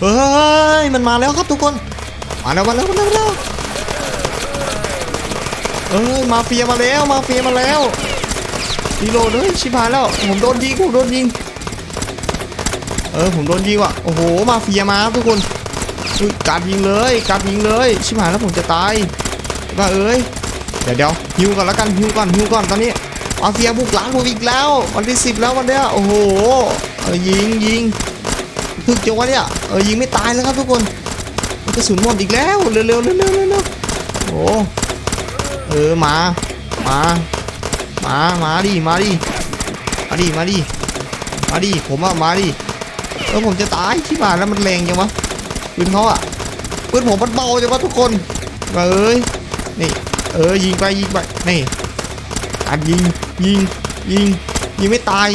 เฮ้ย มันมาแล้วครับทุกคน มาแล้วมาแล้วมาแล้วเอ้ย มาเฟียมาแล้ว มาเฟียมาแล้วรีโหลดเลยชิบหายแล้ว ผมโดนยิงผมโดนยิง เออ ผมโดนยิงว่ะ โอ้โห มาเฟียมาทุกคนอุ๊ยการยิงเลยการยิงเลย ชิบหายแล้วผมจะตายว่าเอ้ย เดี๋ยวเดี๋ยวฮิวก่อนแล้วกันฮิวก่อนฮิวก่อนตอนนี้มาเฟียบุกหลังผมอีกแล้ว วันที่สิบแล้ววันเนี้ย โอ้โหยิงยิง ถึกจังวะเนี่ยเออยิงไม่ตายแล้วครับทุกคนกระสุนหมดอีกแล้วเร็วเร็วเร็วเร็วเร็วเร็วโอ้เออมามามามาดิมาดิมาดิมาดิมาดิผมอะมาดิเออผมจะตายที่บ้านแล้วมันแรงจังวะปืนเขาอะปืนผมมันเบาจังวะทุกคนเอ้ยนี่เออยิงไปยิงไปนี่อัดยิงยิงยิงยิงไม่ตาย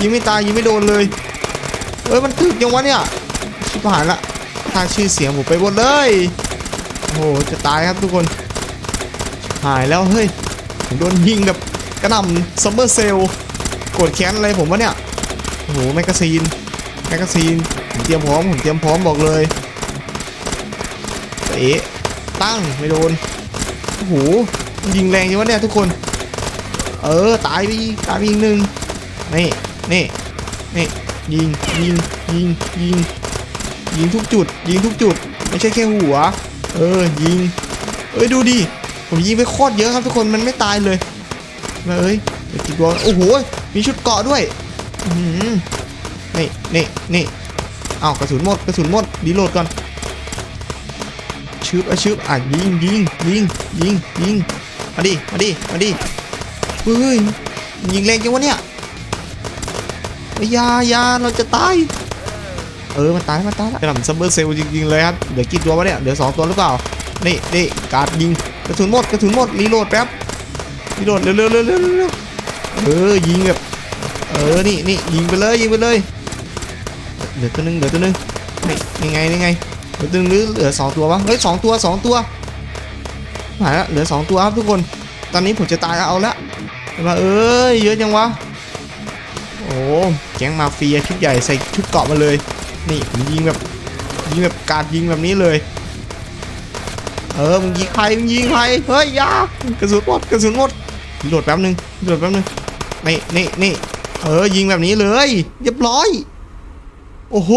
ยิงไม่ตายยิงไม่โดนเลย เอ้ยมันถึกยังวะเนี่ยชิบหายละทางชื่อเสียงผมไปหมดเลยโอ้โหจะตายครับทุกคน หายแล้วเฮ้ยผมโดนยิงแบบกระหน่ำซัมเมอร์เซลกดแค้นอะไรผมวะเนี่ยโอ้โหแมกกาซีนแมกกาซีนผมเตรียมพร้อมผมเตรียมพร้อมบอกเลยเอ๊ะตั้งไม่โดนโอ้โหยิงแรงจังวะเนี่ยทุกคน เออตายไปอีตายไปอีกหนึ่งนี่นี่นี่ ยิงยิงยิงยิงยิงทุกจุด ยิงทุกจุด ไม่ใช่แค่หัว เออยิง เอ้ยดูดิผมยิงไปโคตรเยอะครับทุกคนมันไม่ตายเลยมาเอ้ยเดี๋ยวกี่ตัวโอ้โหมีชุดเกาะด้วยอื้อหือนี่นี่นี่เอากระสุนหมดกระสุนหมดดีโหลดก่อนชืบอะชืบอะยิงยิงยิงยิงยิงมาดิมาดิมาดิเฮ้ยยิงแรงจังวะเนี่ย ยอยายาเราจะตาย เออ มันตาย มันตายแล้วกระหน่ำซัมเบอร์เซลจริงๆเลยครับเหลือกี่ตัววะเนี่ยเหลือสองตัวหรือเปล่า นี่นี่การดยิง กระสุนหมด กระสุนหมด รีโหลดแป๊บ รีโหลดเร็วเร็วเร็วเร็วเออ ยิงแบบ เออ นี่นี่ยิงไปเลย ยิงไปเลย เหลือตัวหนึง เหลือตัวหนึง นี่นี่ไงนี่ไง เหลือตัวนึงหรือเหลือสองตัววะ เฮ้ยสองตัวสองตัวหายละเหลือสองตัวครับทุกคน ตอนนี้ผมจะตายเอาละแต่ว่าเอ้ย เยอะจังวะ โอ้แก๊งมาเฟียชุดใหญ่ใส่ชุดเกาะมาเลย นี่ผมยิงแบบยิงแบบการยิงแบบนี้เลย เออมึงยิงใครมึงยิงใครเฮ้ยยากระสุนหมดกระสุนหมดโหลดแป๊บนึงโหลดแป๊บนึงนี่นี่นี่เออยิงแบบนี้เลยเรียบร้อย โอ้โห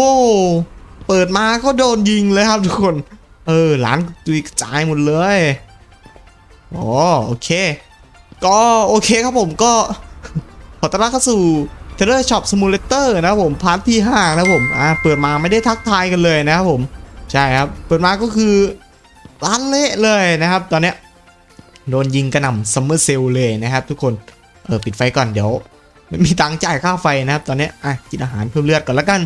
เปิดมาก็โดนยิงเลยครับทุกคน เออร้านตุยกระจายหมดเลยอ๋อโอเค ก็โอเคครับผมก็ขอต้อนรับเข้าสู่ t e r r o r Shop Simulator นะครับผมพาร์ทที่5นะครับผมอ่าเปิดมาไม่ได้ทักทายกันเลยนะครับผมใช่ครับเปิดมาก็คือร้านเละเลยนะครับ ตอนเนี้ยโดนยิงกระหน่ำซัมเมอร์เซลเลยนะครับ ทุกคนเออปิดไฟก่อนเดี๋ยวไม่มีตังค์จ่ายค่าไฟนะครับ ตอนเนี้ยอะกินอาหารเพิ่มเลือดก่อนแล้วกัน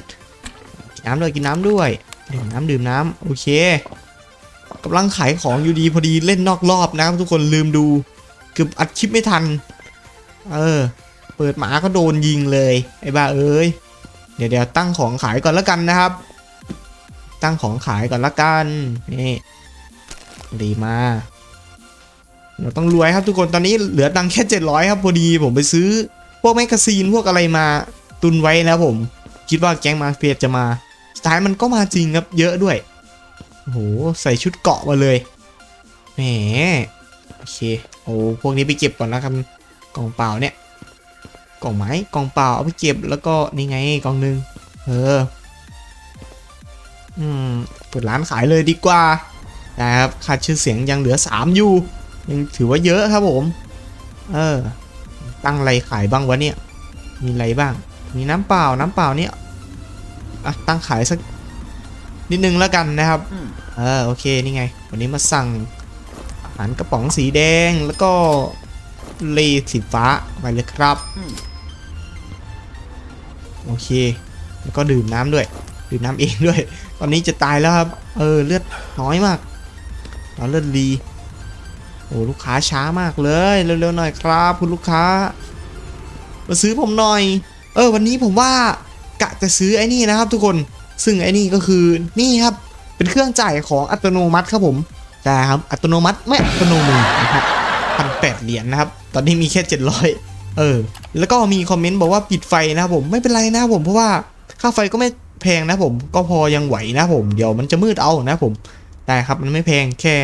กินน้ำด้วยกินน้ำด้วยดื่มน้ำดื่มน้ำโอเคกำลังขายของอยู่ดีพอดีเล่นนอกรอบนะครับ ทุกคนลืมดูเกือบอัดคลิปไม่ทัน เออ ปิดหมาก็โดนยิงเลยไอ้บ้าเอ้ยเดี๋ยวเดี๋ยวตั้งของขายก่อนล้วกันนะครับ ตั้งของขายก่อนละกันนี่ดีมา เราต้องรวยครับทุกคนตอนนี้เหลือตังค์แค่ 700 ครับพอดีผมไปซื้อ พวกแมกกาซีนพวกอะไรมาตุนไว้นะครับผม คิดว่าแก๊งมาเฟียจะมาสุดท้ายมันก็มาจริงครับเยอะด้วยโอ้โหใส่ชุดเกาะมาเลยแหมโอเคโอ้พวกนี้ไปเก็บก่อนนะครับกล่องเปล่าเนี่ย กล่องไม้กล่องเปล่าเอาไปเก็บแล้วก็นี่ไงกล่องหนึง เออ อืมเปิดร้านขายเลยดีกว่านะครับค่าชื่อเสียงยังเหลือ 3 อยู่ ยังถือว่าเยอะครับผม เออ ตั้งอะไรขายบ้างวะเนี่ย มีอะไรบ้าง มีน้ำเปล่าน้ำเปล่าเนี่ยอะตั้งขายสักนิดนึงแล้วกันนะครับอืมเออโอเคนี่ไง วันนี้มาสั่งอาหารกระป๋องสีแดงแล้วก็เลสีฟ้าไปเลยครับอืม โอเค แล้วก็ดื่มน้ำด้วย ดื่มน้ำเองด้วย ตอนนี้จะตายแล้วครับ เออเลือดน้อยมากเราเลือดดี โอ้ลูกค้าช้ามากเลย เร็วๆหน่อยครับคุณลูกค้า มาซื้อผมหน่อย เออ วันนี้ผมว่ากะจะซื้อไอ้นี่นะครับ ทุกคน ซึ่งไอ้นี่ก็คือนี่ครับ เป็นเครื่องจ่ายของอัตโนมัติครับผมใช่ครับอัตโนมัติไม่อัตโนมือนะครับพันแปดเหรียญนะครับ ตอนนี้มีแค่เจ็ดร้อย เออ แล้วก็มีคอมเมนต์บอกว่าปิดไฟนะผมไม่เป็นไรนะผมเพราะว่าค่าไฟก็ไม่แพงนะผมก็พอยังไหวนะผม เดี๋ยวมันจะมืดเอานะผมแต่ครับมันไม่แพงแค่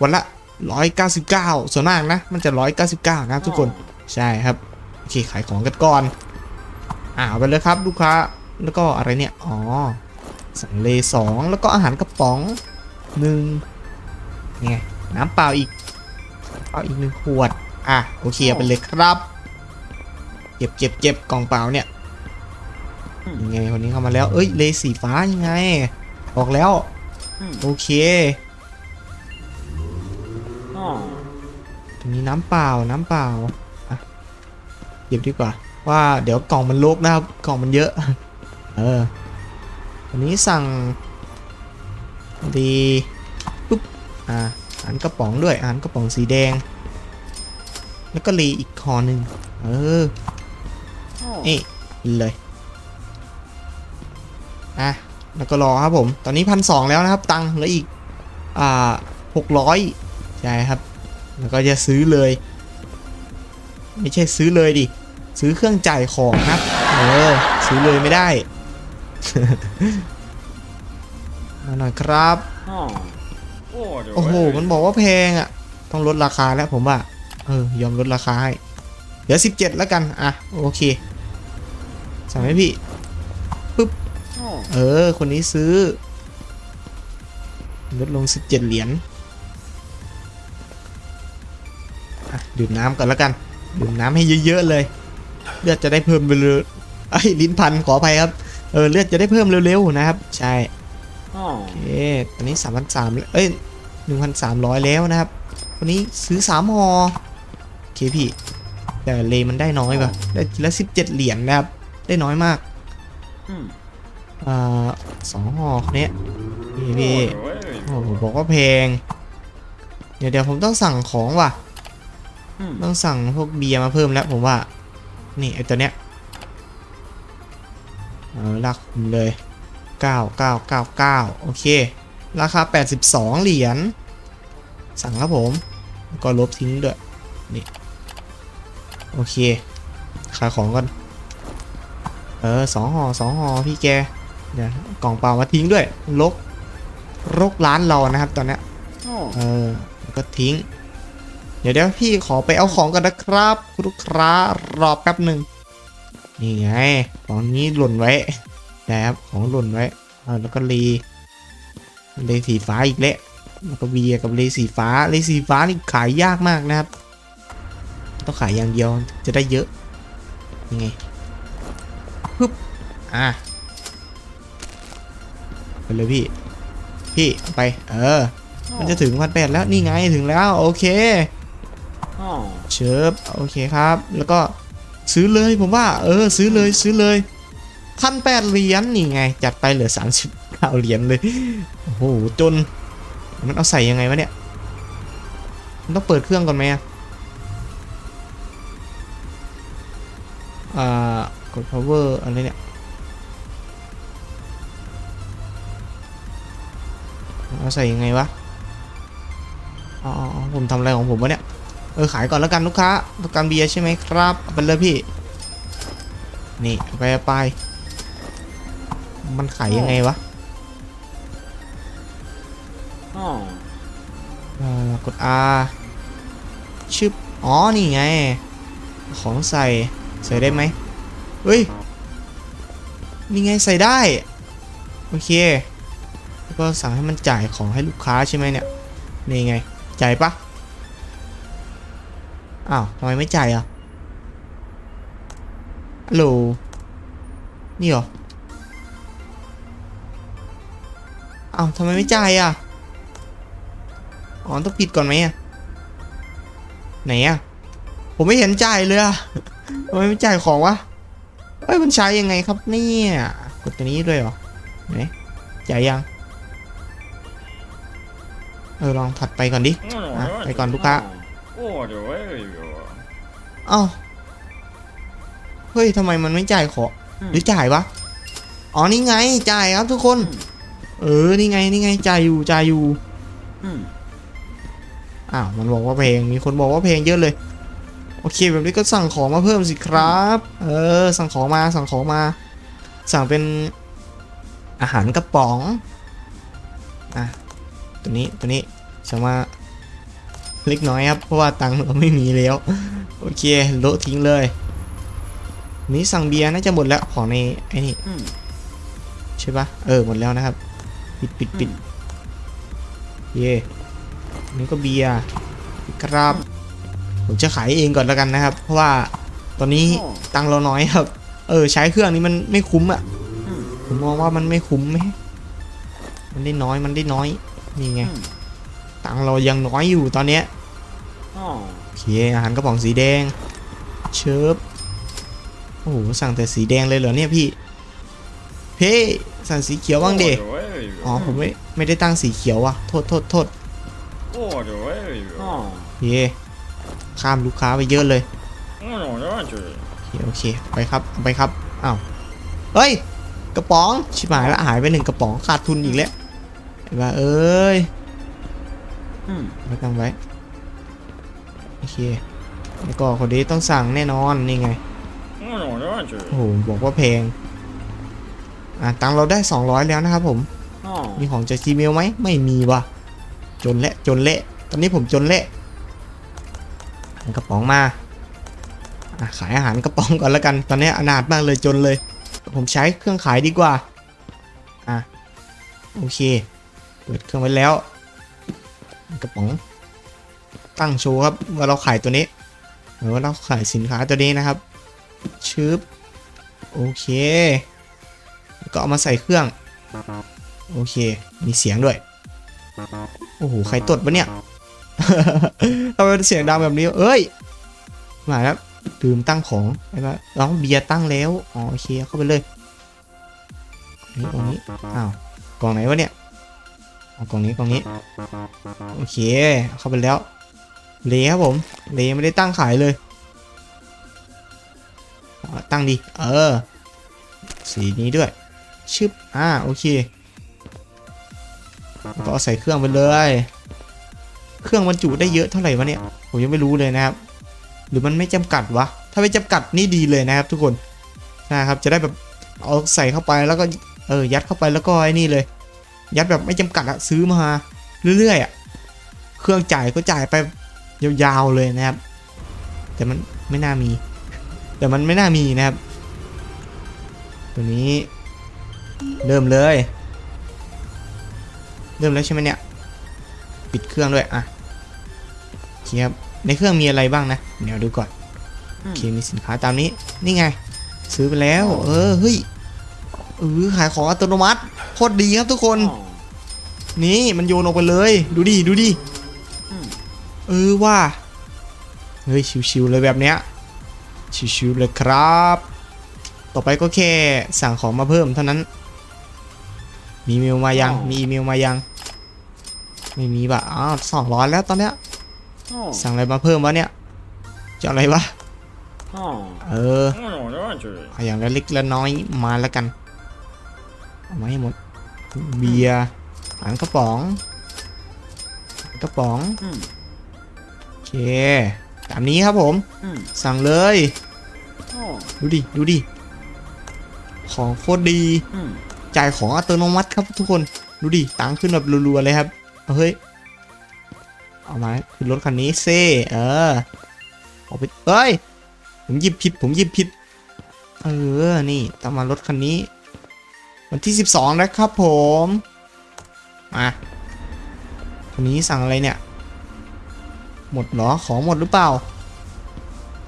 วันละ 199 ส่วนมากนะ มันจะ 199นะทุกคนใช่ครับโอเคขายของกันก่อนอ่าเอาไปเลยครับลูกค้าแล้วก็อะไรเนี่ยอ๋อสังเลสองแล้วก็อาหารกระป๋องหนึ่งนี่ไงน้ำเปล่าอีกเปล่าอีกหนึ่งขวดอะโอเคไปเลยครับ เก็บเก็บเก็บกล่องเปล่าเนี่ยยังไงคนนี้เข้ามาแล้ว เอ้ยเลสีฟ้ายังไง ออกแล้ว โอเคตรงนี้น้ำเปล่าน้ำเปล่าอะเก็บดีกว่า ว่าเดี๋ยวกล่องมันลกนะครับกล่องมันเยอะ เออวันนี้สั่งดีปุ๊บอ่าอาหารกระป๋องด้วยอาหารกระป๋องสีแดง แล้วก็รีอีกคอหนึ่งเออ เอ๊ะเลยอะแล้วก็รอครับผม ตอนนี้พันสองแล้วนะครับ ตังค์เหลืออีก อ่าหกร้อยใช่ครับ แล้วก็จะซื้อเลย ไม่ใช่ซื้อเลยดิ ซื้อเครื่องจ่ายของนะเออซื้อเลยไม่ได้มาหน่อยครับ โอ้โห มันบอกว่าแพงอะ ต้องลดราคาแล้วผมว่า เออ ยอมลดราคาให้ เดี๋ยว17แล้วกัน อะ โอเค สั่งไหมพี่เออ คนนี้ซื้อ ลดลง17เหรียญอะดื่มน้ำก่อนแล้วกัน ดื่มน้ำให้เยอะๆเลย เลือดจะได้เพิ่มไปเลยไอ้ยลิ้นพันขออภัยครับ เออเลือดจะได้เพิ่มเร็วๆนะครับ ใช่โอเคตอนนี้3,300เอ้ย1,300แล้วนะครับวันนี้ซื้อ3ห่อโอเคพี่ แต่เลมันได้น้อยป่ะได้ทีละ17เหรียญนะครับ ได้น้อยมากอ่าสองห่อเนี้ยพี่พี่โอ้โหบอกว่าแพง เดี๋ยวเดี๋ยวผมต้องสั่งของว่ะ ต้องสั่งพวกเบียร์มาเพิ่มแล้วผมว่า นี่ไอตัวเนี้ยเออรักผมเลย 9999 โอเค ราคา 82 เหรียญ สั่งครับผมแล้วก็ลบทิ้งด้วย นี่ โอเค ขายของก่อน เออสองห่อสองห่อพี่แกเดี๋ยวกล่องเปล่ามาทิ้งด้วยลกรกร้านเรานะครับตอนเนี้ยเออแล้วก็ทิ้ง เดี๋ยวเดี๋ยวพี่ขอไปเอาของกันนะครับ คุณลูกค้ารอแป๊บหนึ่งนี่ไงของนี้หล่นไว้นะครับของหล่นไว้เออแล้วก็รีเลสีฟ้าอีกแล้วแล้วก็เบียร์กับเลสีฟ้าเลสีฟ้านี่ขายยากมากนะครับ ต้องขายอย่างเดียวจะได้เยอะยังไงปึ๊บ อะไปเลยพี่ พี่เอาไป เออ มันจะถึงพันแปดแล้วนี่ไงถึงแล้วโอเคเชิบโอเคครับ แล้วก็ซื้อเลยผมว่า เออ ซื้อเลยซื้อเลยพันแปดเหรียญนี่ไง จัดไปเหลือสามสิบเก้าเหรียญเลยโอ้โหจน มันเอาใส่ยังไงวะเนี่ยมันต้องเปิดเครื่องก่อนไหมอะอ่ากด power อะไรเนี่ย เอาใส่ยังไงวะอ๋ออ๋อผมทำอะไรของผมวะเนี่ย เออขายก่อนแล้วกันลูกค้าต้องการเบียร์ใช่ไหมครับเอาไปเลยพี่ นี่เอาไปเอาไป มันขายยังไงวะเอ่อกด R ชึบ อ๋อ นี่ไง ของใส่ ใส่ได้ไหมเฮ้ย นี่ไงใส่ได้ โอเคแล้ว ก็สั่งให้มันจ่ายของให้ลูกค้าใช่ไหมเนี่ย นี่ไง จ่ายปะอ้าวทำไมไม่จ่ายอะฮัลโหลนี่เหรออ้าวทำไมไม่จ่ายอะ อ๋อ ต้องปิดก่อนไหมอะ ไหนอะ ผมไม่เห็นจ่ายเลยอะทำไมไม่จ่ายของวะเฮ้ย มันใช้ยังไงครับเนี่ย กดตัวนี้ด้วยเหรอ ไหน จ่ายยัง เออลองถัดไปก่อนดิอะไปก่อนลูกค้าเอ้าเฮ้ยทำไมมันไม่จ่ายขอหรือจ่ายวะอ๋อนี่ไงจ่ายครับทุกคน เออนี่ไงนี่ไงจ่ายอยู่จ่ายอยู่อ้าวมันบอกว่าเพลงมีคนบอกว่าเพลงเยอะเลยโอเคแบบนี้ก็สั่งของมาเพิ่มสิครับ เออ สั่งของมาสั่งของมา สั่งเป็นอาหารกระป๋องอะ ตัวนี้ตัวนี้จะมาเล็กน้อยครับ เพราะว่าตังค์เราไม่มีแล้ว โอเคโละทิ้งเลย นี่สั่งเบียร์น่าจะหมดแล้วของในไอ้นี่อืมใช่ปะเออหมดแล้วนะครับ ปิดปิดปิดเย่อันนี่ก็เบียร์ครับ ผมจะขายเองก่อนแล้วกันนะครับ เพราะว่าตอนนี้ตังค์เราน้อยครับ เออ ใช้เครื่องนี้มันไม่คุ้มอะอืมผมมองว่ามันไม่คุ้มไหมมันได้น้อยมันได้น้อย นี่ไงอืมตังค์เรายังน้อยอยู่ตอนเนี้ยอ๋อโอเคอาหารกระป๋องสีแดง เชิบโอ้โหสั่งแต่สีแดงเลยเหรอเนี่ยพี่ เพ่สั่งสีเขียวบ้างเดโอ้ยอ๋อผมไม่ไม่ได้ตั้งสีเขียวว่ะโทษโทษโทษโอ้ยอ๋อเย่ข้ามลูกค้าไปเยอะเลยโอ้ยจุยโอเคโอเคไปครับเอาไปครับอ้าวเฮ้ยกระป๋องชิบหายแล้วหายไปหนึ่งกระป๋องขาดทุนอีกแล้ว ไอ้บ้าเอ้ยอืมไว้ตั้งไว้ โอเคแล้วก็คนนี้ต้องสั่งแน่นอนนี่ไง โอ้ยจุยโอ้โหบอกว่าแพง อะตังค์เราได้ 200 แล้วนะครับผมอ๋อมีของจาก Gmail ไหม ไม่มีว่ะ จนเละ จนเละ ตอนนี้ผมจนเละเอากระป๋องมาอะขายอาหารกระป๋องก่อนแล้วกัน ตอนนี้อนาถมากเลยจนเลย ผมใช้เครื่องขายดีกว่า อะ โอเค เปิดเครื่องไว้แล้ว กระป๋องตั้งโชว์ครับว่าเราขายตัวนี้หรือว่าเราขายสินค้าตัวนี้นะครับชึบโอเค ก็เอามาใส่เครื่อง โอเค มีเสียงด้วย โอ้โห ใครตดวะเนี่ยทำไมเสียงดังแบบนี้ เอ้ย มาแล้วดื่มตั้งของไอ้ปะน้องเบียร์ตั้งแล้ว อ๋อโอเคเข้าไปเลยนี่กล่องนี้ อ้าว กล่องไหนวะเนี่ย กล่องนี้กล่องนี้ โอเค เข้าไปแล้ว เลครับผม เลไม่ได้ตั้งขายเลย ตั้งดิเออ สีนี้ด้วย ชึบ อ่า โอเคก็ใส่เครื่องไปเลย เครื่องบรรจุได้เยอะเท่าไหร่วะเนี่ย ผมยังไม่รู้เลยนะครับ หรือมันไม่จำกัดวะ ถ้าไม่จำกัดนี่ดีเลยนะครับ ทุกคน นะครับ จะได้แบบเอาใส่เข้าไปแล้วก็ เออ ยัดเข้าไปแล้วก็ไอ้นี่เลย ยัดแบบไม่จำกัดอะซื้อมาเรื่อยๆอะเครื่องจ่ายก็จ่ายไปยาวๆเลยนะครับ แต่มันไม่น่ามี แต่มันไม่น่ามีนะครับ ตัวนี้เริ่มเลย เริ่มแล้วใช่ไหมเนี่ย ปิดเครื่องด้วยอะโอเคครับในเครื่องมีอะไรบ้างนะ เดี๋ยวดูก่อนโอเคมีสินค้าตามนี้ นี่ไง ซื้อไปแล้ว เออเฮ้ยเออขายของอัตโนมัติ โคตรดีครับทุกคนอ๋อนี่มันโยนออกไปเลย ดูดิดูดิอืมเออว่าเฮ้ยชิวๆเลยแบบเนี้ยชิวๆเลยครับ ต่อไปก็แค่สั่งของมาเพิ่มเท่านั้น มีอีเมลมายัง มีอีเมลมายัง ไม่มีป่ะอ้าวสองร้อยแล้วตอนเนี้ยอ๋อสั่งอะไรมาเพิ่มวะเนี่ยจะเอาอะไรวะอ๋อเออโอ้ยจุยเอาอย่างละเล็กละน้อยมาแล้วกันเอามาให้หมด เบียร์อาหารกระป๋องอาหารกระป๋องอืมโอเคตามนี้ครับผมอืมสั่งเลยอ๋อดูดิ ดูดิ ของโคตรดีอืมจ่ายของอัตโนมัติครับทุกคน ดูดิ ตังค์ขึ้นแบบรัวๆเลยครับเอาเฮ้ย เอามาขึ้นรถคันนี้เซ่เออเอาไปเอ้ย ผมหยิบผิด ผมหยิบผิด เออ นี่ต้องมารถคันนี้ วันที่ 12 นะครับผม มาคันนี้สั่งอะไรเนี่ย หมดเหรอ ของหมดหรือเปล่า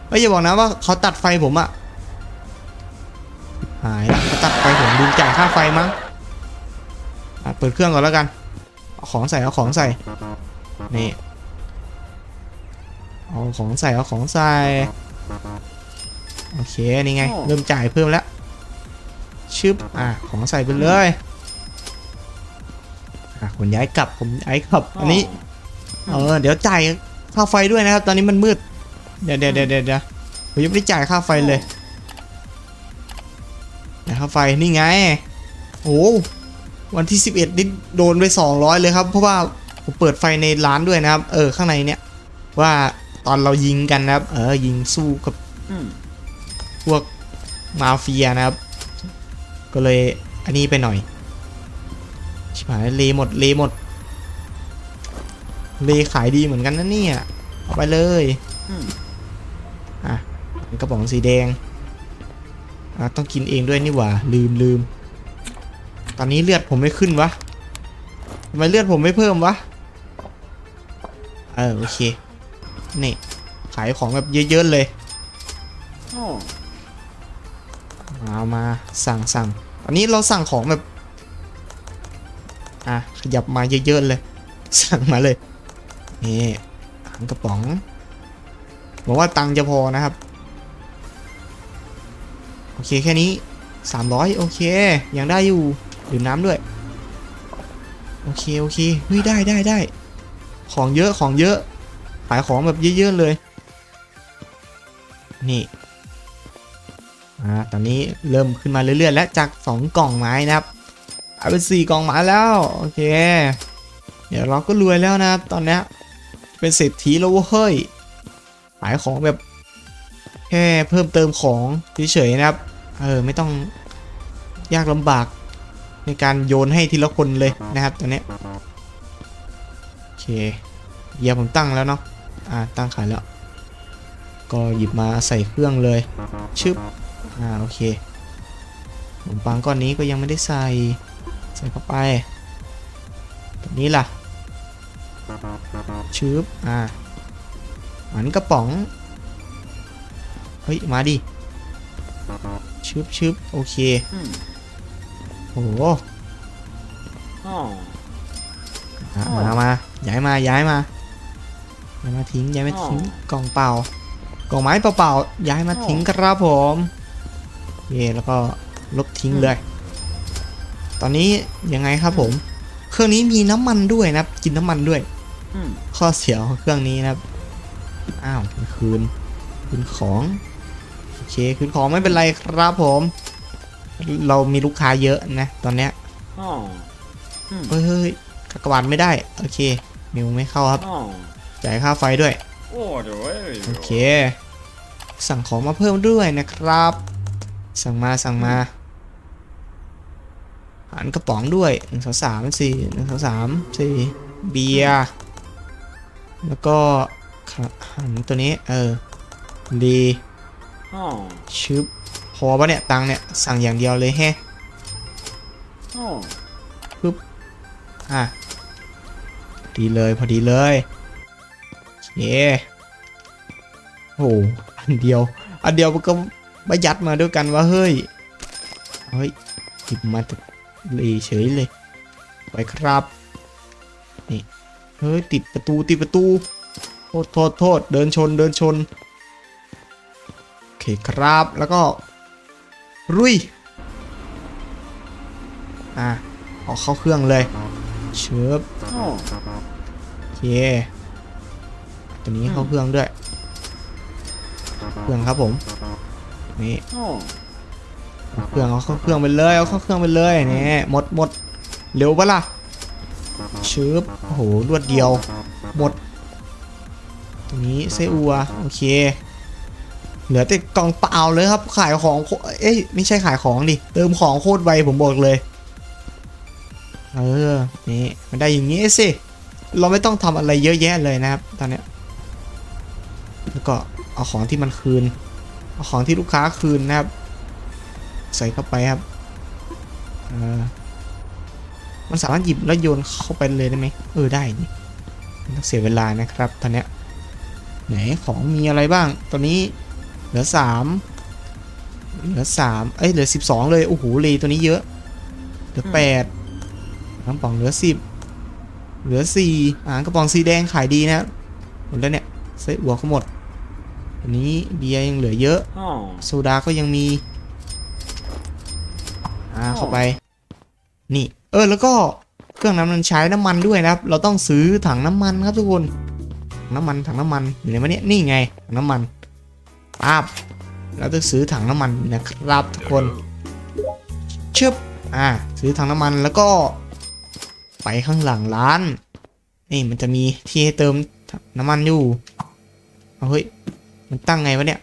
เอ้ยอย่าบอกนะว่าเขาตัดไฟผมอะหายละเขาตัดไฟผมลืมจ่ายค่าไฟมั้งเปิดเครื่องก่อนแล้วกัน เอาของใส่ เอาของใส่ นี่ เอาของใส่ เอาของใส่ โอเค นี่ไง เริ่มจ่ายเพิ่มแล้ว ชึบอะของใส่ไปเลยอะผมย้ายกลับผมย้ายกลับอันนี้เออเดี๋ยวจ่ายค่าไฟด้วยนะครับ ตอนนี้มันมืด เดี๋ยวเดี๋ยวเดี๋ยวเดี๋ยวเดี๋ยวผมยังไม่ได้จ่ายค่าไฟเลยจ่ายค่าไฟนี่ไงโอ้วันที่ 11นี่โดนไป 200 เลยครับ เพราะว่าผมเปิดไฟในร้านด้วยนะครับ เออข้างในเนี่ยว่าตอนเรายิงกันนะครับ เออยิงสู้กับอืมพวกมาเฟียนะครับ ก็เลยอันนี้ไปหน่อย ชิบหายเลหมดเลหมด เลขายดีเหมือนกันนะเนี่ยเอาไปเลยอืมอะกระป๋องสีแดงอะต้องกินเองด้วยนี่หว่าลืมลืมตอนนี้เลือดผมไม่ขึ้นวะทำไมเลือดผมไม่เพิ่มวะเออโอเคนี่ขายของแบบเยอะๆเลยอ๋อ เอามาสั่งสั่งตอนนี้เราสั่งของแบบ อะ ขยับมาเยอะๆเลย สั่งมาเลย นี่อาหารกระป๋องบอกว่าตังจะพอนะครับ โอเคแค่นี้ 300 โอเค ยังได้อยู่ ดื่มน้ำด้วย โอเค โอเคเฮ้ยได้ได้ได้ของเยอะของเยอะ ขายของแบบเยอะๆเลย นี่ อ่าตอนนี้เริ่มขึ้นมาเรื่อยๆ แล้วจาก 2 กล่องไม้นะครับเอาเป็น4กล่องไม้แล้วโอเค เดี๋ยวเราก็รวยแล้วนะครับ ตอนนี้เป็นเศรษฐีแล้วเฮ้ยขายของแบบแค่เพิ่มเติมของเฉยๆนะครับเออไม่ต้องยากลำบากในการโยนให้ทีละคนเลยนะครับตอนนี้โอเคเยียผมตั้งแล้วเนาะอ่าตั้งขายแล้ว ก็หยิบมาใส่เครื่องเลยชึบ อ่าโอเคขนมปังก้อนนี้ก็ยังไม่ได้ใส่ ใส่เข้าไปแบบนี้ล่ะชึบอ่าหมันกระป๋อง เฮ้ย มาดิชึบชึบโอเคอืมโอ้โหอ๋ออะมามา ย้ายมา ย้ายมา ย้ายมาทิ้ง ย้ายมาทิ้ง กล่องเปล่า กล่องไม้เปล่าๆ ย้ายมาทิ้งครับผม เย่แล้วก็ลบทิ้งเลย ตอนนี้ยังไงครับผม เครื่องนี้มีน้ำมันด้วยนะครับกินน้ำมันด้วยอืมข้อเสียของเครื่องนี้นะครับ อ้าวมันคืนคืนของ โอเคคืนของไม่เป็นไรครับผม เรามีลูกค้าเยอะนะ ตอนเนี้ยอ๋ออืมเฮ้ยเฮ้ยกากบาทไม่ได้ โอเค มิวไม่เข้าครับอ๋อจ่ายค่าไฟด้วยโอ้เดี๋ยวเว้ยโอเค สั่งของมาเพิ่มด้วยนะครับ สั่งมาสั่งมาอาหารกระป๋องด้วยหนึ่งสองสามสี่หนึ่งสองสามสี่เบียร์แล้วก็อาหารตัวนี้ เออ ดีอ๋อชึบพอปะเนี่ย ตังค์เนี่ย สั่งอย่างเดียวเลยแฮะอ๋ออะ ดีเลยพอดีเลยโอเคโอ้โหอันเดียว อันเดียวมันก็ มายัดมาด้วยกันว่าเฮ้ย เฮ้ยหยิบมาแต่เลยเฉยเลย ไปครับ นี่ เฮ้ย ติดประตูติดประตู โทษโทษโทษ เดินชนเดินชน โอเคครับ แล้วก็ รุย อะเอาเข้าเครื่องเลยเชิบโอเค ตัวนี้เข้าเครื่องด้วย เครื่องครับผม นี่อ๋อเอาเครื่องเอาเข้าเครื่องไปเลยเอาเข้าเครื่องไปเลยนี่หมดหมดเร็วปะล่ะชืบโอ้โหรวดเดียว หมดตัวนี้ไส้อัวโอเค เหลือแต่กล่องเปล่าเลยครับขายของโคเอ้ยไม่ใช่ขายของดิเติมของโคตรไวผมบอกเลยเออนี่มันได้อย่างงี้สิเราไม่ต้องทำอะไรเยอะแยะเลยนะครับ ตอนเนี้ยแล้วก็เอาของที่มันคืนเอา ของที่ลูกค้าคืนนะครับ ใส่เข้าไปครับมันสามารถหยิบแล้วโยนเข้าไปเลยได้ไหมเออได้นี่ต้องเสียเวลานะครับตอนเนี้ยไหนของมีอะไรบ้าง ตอนนี้เหลือสามเหลือสามเอ้ยเหลือสิบสองเลยโอ้โหเลยตัวนี้เยอะเหลือแปดน้ำป่องเหลือสิบเหลือสี่อ่ากระป๋องสีแดงขายดีนะครับหมดแล้วเนี่ยไส้อั่วก็หมด อันนี้เบียร์ยังเหลือเยอะอ๋อโซดาก็ยังมี อ่าเข้าไป นี่ เออแล้วก็เครื่องนั้นมันใช้น้ำมันด้วยนะครับ เราต้องซื้อถังน้ำมันครับทุกคนถังน้ำมันถังน้ำมันอยู่ไหนวะเนี่ยนี่ไงถังน้ำมันปั๊บเราต้องซื้อถังน้ำมันนะครับทุกคนเชิบอ่า ซื้อถังน้ำมันแล้วก็ ไปข้างหลังร้าน นี่มันจะมีที่ให้เติมน้ำมันอยู่เอาเฮ้ย มันตั้งไงวะเนี่ย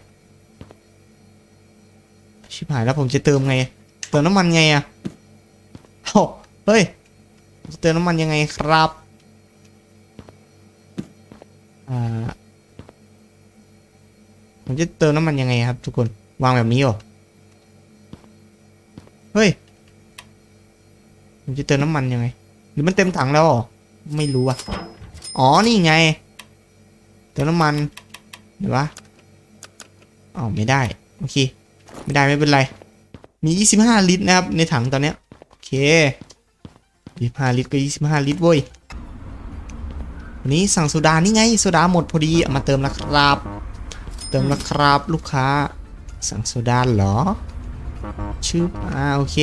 ชิบหายแล้วผมจะเติมไง เติมน้ำมันไงอะโอ้เฮ้ยจะเติมน้ำมันยังไงครับ อ่า ผมจะเติมน้ำมันยังไงครับ ทุกคน วางแบบนี้เหรอ เฮ้ย ผมจะเติมน้ำมันยังไง หรือมันเต็มถังแล้วหรอ ไม่รู้อะอ๋อ นี่ไง เติมน้ำมัน เดี๋ยววะ อ๋อไม่ได้ โอเค ไม่ได้ไม่เป็นไร มี 25 ลิตรนะครับ ในถังตอนเนี้ย โอเค 25 ลิตรก็ 25 ลิตรเว้ย วันนี้สั่งโซดานี่ไง โซดาหมดพอดี เอามาเติมล้วครับ เติมล้วครับลูกค้า สั่งโซดาเหรอ ชื่ออ่าโอเค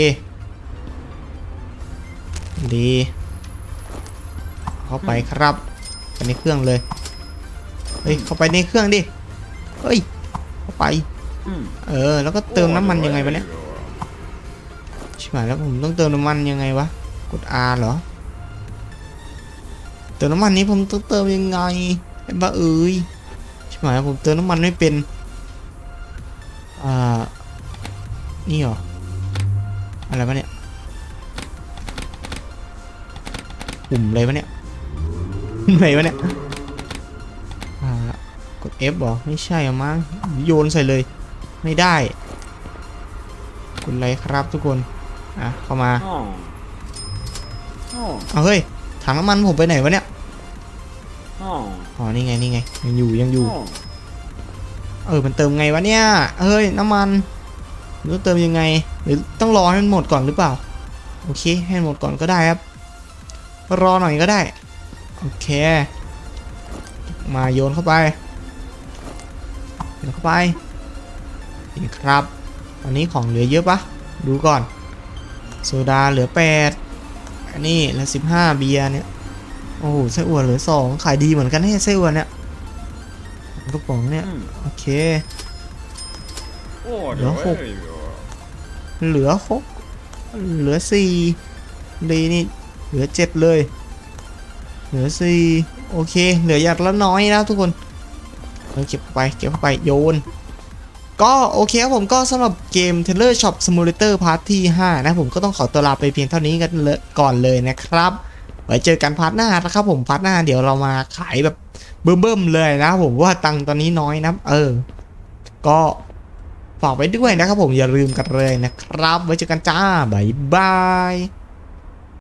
ดี เข้าไปครับไปในเครื่องเลย เฮ้ย เข้าไปในเครื่องดิ เฮ้ย เข้าไปอืมเออ แล้วก็เติมน้ำมันยังไงวะเนี่ยชิบหายแล้วผมต้องเติมน้ำมันยังไงวะ กด R เหรอ เติมน้ำมันนี้ผมต้องเติมยังไงไอ้บ้าเอ้ยชิบหายแล้วผมเติมน้ำมันไม่เป็น อ่า นี่เหรอ อะไรวะเนี่ยปุ่มอะไรวะเนี่ยอะไรวะเนี่ยอ่ากด F เหรอ ไม่ใช่อะมั้งโยนใส่เลย ไม่ได้กดอะไรครับทุกคน อะ เข้ามาอ๋ออ๋อเอาเฮ้ย ถังน้ำมันผมไปไหนวะเนี่ย อ๋ออ๋อนี่ไง นี่ไง ยังอยู่ ยังอยู่อ๋อเออ มันเติมไงวะเนี่ย เฮ้ย น้ำมันต้องเติมยังไง หรือต้องรอให้มันหมดก่อนหรือเปล่า โอเค ให้มันหมดก่อนก็ได้ครับ รอหน่อยก็ได้ โอเค มาโยนเข้าไป โยนเข้าไปนี่ครับอันนี้ของเหลือเยอะปะดูก่อน โซดาเหลือ 8 อันนี้เหลือ15 เบียร์เนี่ย โอ้โหไส้อั่วเหลือ 2 ขายดีเหมือนกันเนี่ยไส้อั่วเนี่ยกระป๋องเนี่ยอืมโอเคโอ้เหลืเดี๋ยอวหกเว้ยเหลือหกเหลือสี่ดีนี่เหลือเจ็ดเลย เหลือสี่โอเค เหลืออย่างละน้อยนะทุกคน เอาเก็บไปเก็บไปโยน ก็โอเคครับผมก็สำหรับเกม t e l e r Shop Simulator Part ที่ 5 นะผมก็ต้องขอตัวลาไปเพียงเท่านี้กันเลยก่อนเลยนะครับ ไว้เจอกันพาร์ทหน้านะครับผมพาร์ทหน้าเดี๋ยวเรามาขายแบบเบิ่มๆเลยนะผมว่าตังค์ตอนนี้น้อยนะเออ ก็ฝากไว้ด้วยนะครับผมอย่าลืมกันเลยนะครับ ไว้เจอกันจ้าบ๊ายบาย